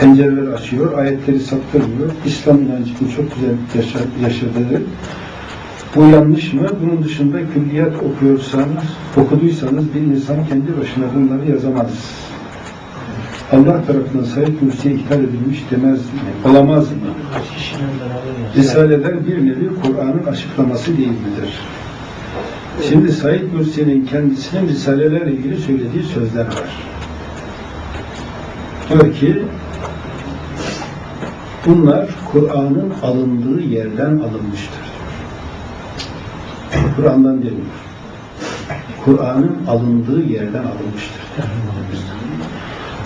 pencereleri açıyor, ayetleri saptırmıyor. İslam inancını çok güzel yaşa, yaşadığı. Bu yanlış mı? Bunun dışında külliyat okuyorsanız, okuduysanız bir insan kendi başına bunları yazamaz. Allah tarafından Said Nursi'ye ithal edilmiş demez mi? Olamaz mı? Risaleler bir nevi Kur'an'ın açıklaması değil midir? Şimdi Said Nursi'nin kendisinin Risalelerle ilgili söylediği sözler var. Diyor ki bunlar Kur'an'ın alındığı yerden alınmıştır. Kur'an'dan demiyor. Kur'an'ın alındığı yerden alınmıştır.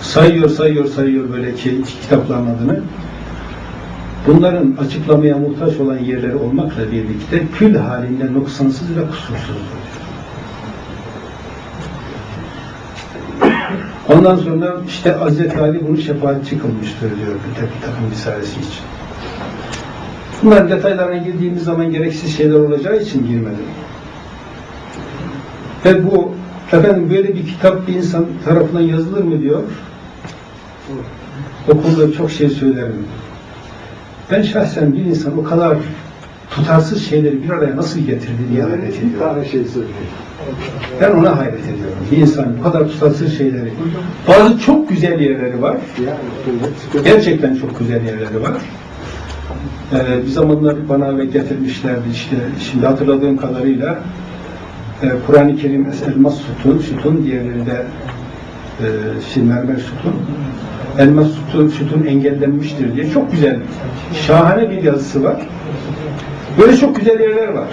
Sayıyor, sayıyor, sayıyor böyle ki kitapların adını. Bunların açıklamaya muhtaç olan yerleri olmakla birlikte kül halinde noksansız ve kusursuzdur. Ondan sonra işte Hazreti Ali bunu şefaatçi kılmıştır diyor bir takım, takım risalesi için. Bunların detaylarına girdiğimiz zaman gereksiz şeyler olacağı için girmedim. Ve bu efendim böyle bir kitap bir insan tarafından yazılır mı diyor. Okulda çok şey söylerim. Ben şahsen bir insan o kadar tutarsız şeyleri bir araya nasıl getirdi diye hayret Bir ediyorum. tane şey söyleyeyim. Ben ona hayret ediyorum. Bir insan bu kadar tutarsız şeyleri. Bazı çok güzel yerleri var. Gerçekten çok güzel yerleri var. Ee, bir zamanlar bana ve getirmişlerdi işte şimdi hatırladığım kadarıyla e, Kur'an-ı Kerim elmas sütun, sütun diğerleri de e, şey, mermer sütun. Elmas sütun, sütun engellenmiştir diye çok güzel, şahane bir yazısı var. Böyle çok güzel yerler var.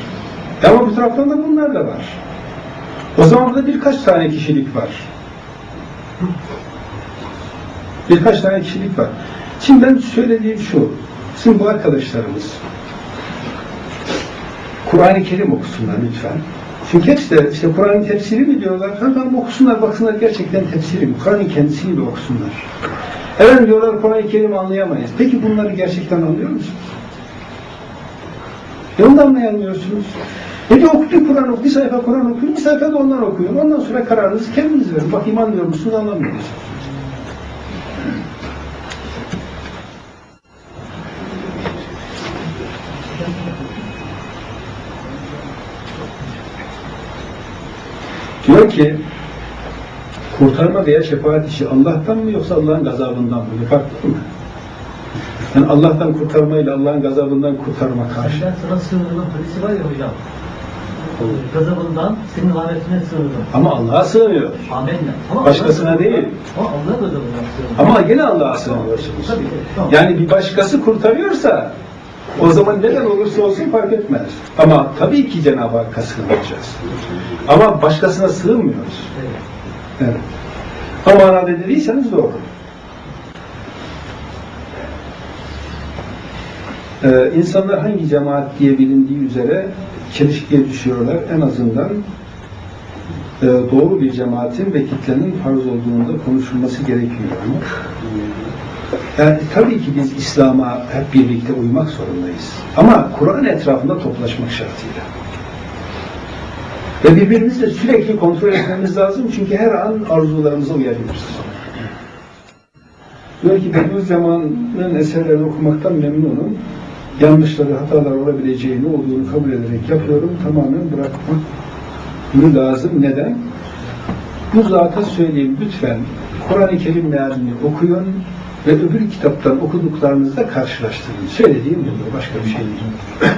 Ama bu taraftan da bunlar da var. O zaman burada birkaç tane kişilik var. Birkaç tane kişilik var. Şimdi ben söylediğim şu. Şimdi bu arkadaşlarımız Kur'an-ı Kerim okusunlar lütfen. Çünkü hepsi de işte Kur'an'ın tefsiri mi diyorlar? Tamam okusunlar, baksınlar gerçekten tefsiri mi? Kur'an'ın kendisini de okusunlar. Efendim diyorlar Kur'an-ı Kerim'i anlayamayız. Peki bunları gerçekten anlıyor musunuz? E onu da anlayamıyorsunuz. E bir okuyun Kur'an oku, bir sayfa Kur'an okuyun, bir sayfa da onlar okuyun. Ondan sonra kararınızı kendiniz verin. Bak anlıyor musunuz, anlamıyor musunuz? Diyor ki kurtarma veya şefaat işi Allah'tan mı yoksa Allah'ın gazabından mı? Bir fark var mı? Yani Allah'tan kurtarmayla Allah'ın gazabından kurtarma karşı. Ben sana sığınırım hadisi var ya hocam. Gazabından senin rahmetine sığınırım. Ama Allah'a sığınıyor. Amenna. Ama Başkasına değil. Ama Allah gazabından sığınırım. Ama gene Allah'a sığınıyorsunuz. Tabii, tamam. Yani bir başkası kurtarıyorsa o zaman neden olursa olsun fark etmez. Ama tabii ki Cenab-ı Hakk'a sığınacağız. Ama başkasına sığınmıyoruz. Evet. Evet. O manada dediyseniz doğru. Ee, insanlar hangi cemaat diye bilindiği üzere çelişkiye düşüyorlar. En azından e, doğru bir cemaatin ve kitlenin farz olduğunda konuşulması gerekiyor. Yani tabii ki biz İslam'a hep birlikte uymak zorundayız. Ama Kur'an etrafında toplaşmak şartıyla. Ve birbirimizi de sürekli kontrol etmemiz lazım çünkü her an arzularımıza uyabiliriz. Diyor ki Bediüzzaman'ın eserlerini okumaktan memnunum. Yanlışları, hatalar olabileceğini olduğunu kabul ederek yapıyorum. Tamamen bırakmak bunu lazım. Neden? Bu zata söyleyeyim lütfen Kur'an-ı Kerim mealini okuyun ve öbür kitaptan okuduklarınızla karşılaştırın. Söylediğim budur. Başka bir şey değil.